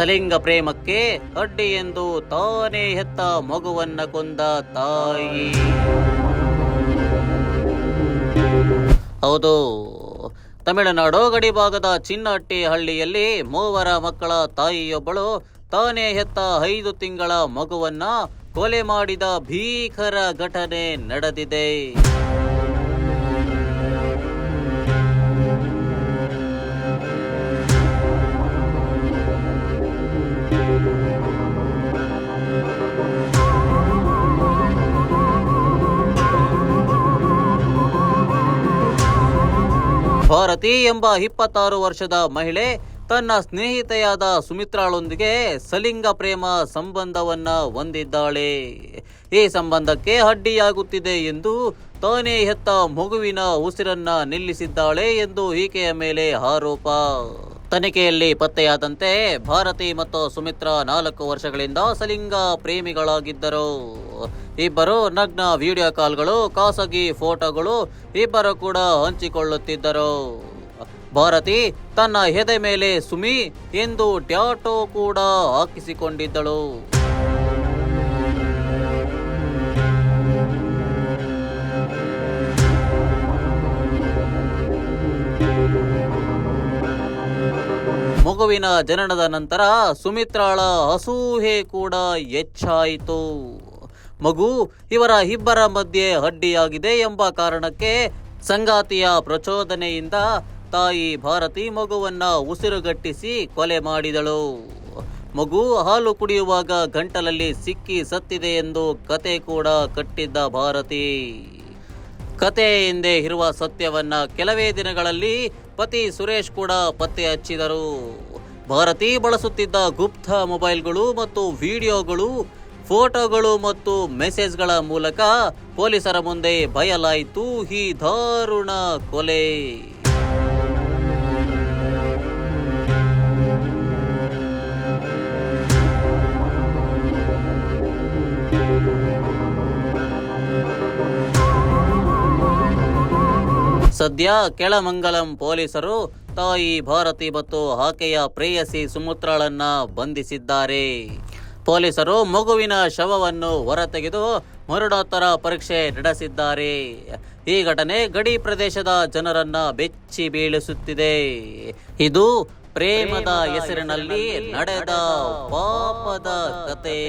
ಸಲಿಂಗ ಪ್ರೇಮಕ್ಕೆ ಅಡ್ಡಿ ಎಂದು ತಾನೇ ಹೆತ್ತ ಮಗುವನ್ನ ಕೊಂದ ತಾಯಿ. ಹೌದು, ತಮಿಳುನಾಡು ಗಡಿಭಾಗದ ಚಿನ್ನಟ್ಟಿ ಹಳ್ಳಿಯಲ್ಲಿ ಮೂವರ ಮಕ್ಕಳ ತಾಯಿಯೊಬ್ಬಳು ತಾನೇ ಹೆತ್ತ ಐದು ತಿಂಗಳ ಮಗುವನ್ನ ಕೊಲೆ ಮಾಡಿದ ಭೀಕರ ಘಟನೆ ನಡೆದಿದೆ. ಭಾರತಿ ಎಂಬ ಇಪ್ಪತ್ತಾರು ವರ್ಷದ ಮಹಿಳೆ ತನ್ನ ಸ್ನೇಹಿತೆಯಾದ ಸುಮಿತ್ರಾಳೊಂದಿಗೆ ಸಲಿಂಗ ಪ್ರೇಮ ಸಂಬಂಧವನ್ನ ಹೊಂದಿದ್ದಾಳೆ. ಈ ಸಂಬಂಧಕ್ಕೆ ಅಡ್ಡಿಯಾಗುತ್ತಿದೆ ಎಂದು ತಾನೇ ಹೆತ್ತ ಮಗುವಿನ ಉಸಿರನ್ನ ನಿಲ್ಲಿಸಿದ್ದಾಳೆ ಎಂದು ಈಕೆಯ ಮೇಲೆ ಆರೋಪ. ತನಿಖೆಯಲ್ಲಿ ಪತ್ತೆಯಾದಂತೆ ಭಾರತಿ ಮತ್ತು ಸುಮಿತ್ರಾ ನಾಲ್ಕು ವರ್ಷಗಳಿಂದ ಸಲಿಂಗ ಪ್ರೇಮಿಗಳಾಗಿದ್ದರು. ಇಬ್ಬರು ನಗ್ನ ವಿಡಿಯೋ ಕಾಲ್ಗಳು ಖಾಸಗಿ ಫೋಟೋಗಳು ಇಬ್ಬರು ಕೂಡ ಹಂಚಿಕೊಳ್ಳುತ್ತಿದ್ದರು. ಭಾರತಿ ತನ್ನ ಎದೆ ಮೇಲೆ ಸುಮಿ ಎಂದು ಟ್ಯಾಟೋ ಕೂಡ ಹಾಕಿಸಿಕೊಂಡಿದ್ದಳು. ಮಗುವಿನ ಜನನದ ನಂತರ ಸುಮಿತ್ರಾಳ ಅಸೂಹೆ ಕೂಡ ಹೆಚ್ಚಾಯಿತು. ಮಗು ಇವರ ಇಬ್ಬರ ಮಧ್ಯೆ ಅಡ್ಡಿಯಾಗಿದೆ ಎಂಬ ಕಾರಣಕ್ಕೆ ಸಂಗಾತಿಯ ಪ್ರಚೋದನೆಯಿಂದ ತಾಯಿ ಭಾರತಿ ಮಗುವನ್ನ ಉಸಿರುಗಟ್ಟಿಸಿ ಕೊಲೆ ಮಾಡಿದಳು. ಮಗು ಹಾಲು ಕುಡಿಯುವಾಗ ಗಂಟಲಲ್ಲಿ ಸಿಕ್ಕಿ ಸತ್ತಿದೆ ಎಂದು ಕತೆ ಕೂಡ ಕಟ್ಟಿದ್ದ ಭಾರತಿ. ಕತೆ ಹಿಂದೆ ಇರುವ ಸತ್ಯವನ್ನ ಕೆಲವೇ ದಿನಗಳಲ್ಲಿ ಪತಿ ಸುರೇಶ್ ಕೂಡ ಪತ್ತೆ ಹಚ್ಚಿದರು. ಭಾರತಿ ಬಳಸುತ್ತಿದ್ದ ಗುಪ್ತ ಮೊಬೈಲ್ಗಳು ಮತ್ತು ವಿಡಿಯೋಗಳು, ಫೋಟೋಗಳು ಮತ್ತು ಮೆಸೇಜ್ಗಳ ಮೂಲಕ ಪೊಲೀಸರ ಮುಂದೆ ಬಯಲಾಯಿತು. ಈ ದಾರುಣ ಕೊಲೆ. ಸದ್ಯ ಕೆಳಮಂಗಲಂ ಪೊಲೀಸರು ತಾಯಿ ಭಾರತಿ ಮತ್ತು ಆಕೆಯ ಪ್ರೇಯಸಿ ಸುಮುತ್ರಳನ್ನ ಬಂಧಿಸಿದ್ದಾರೆ. ಪೊಲೀಸರು ಮಗುವಿನ ಶವವನ್ನು ಹೊರತೆಗೆದು ಮರಣೋತ್ತರ ಪರೀಕ್ಷೆ ನಡೆಸಿದ್ದಾರೆ. ಈ ಘಟನೆ ಗಡಿ ಪ್ರದೇಶದ ಜನರನ್ನ ಬೆಚ್ಚಿ ಬೀಳಿಸುತ್ತಿದೆ. ಇದು ಪ್ರೇಮದ ಹೆಸರಿನಲ್ಲಿ ನಡೆದ ಪಾಪದ ಕತೆ.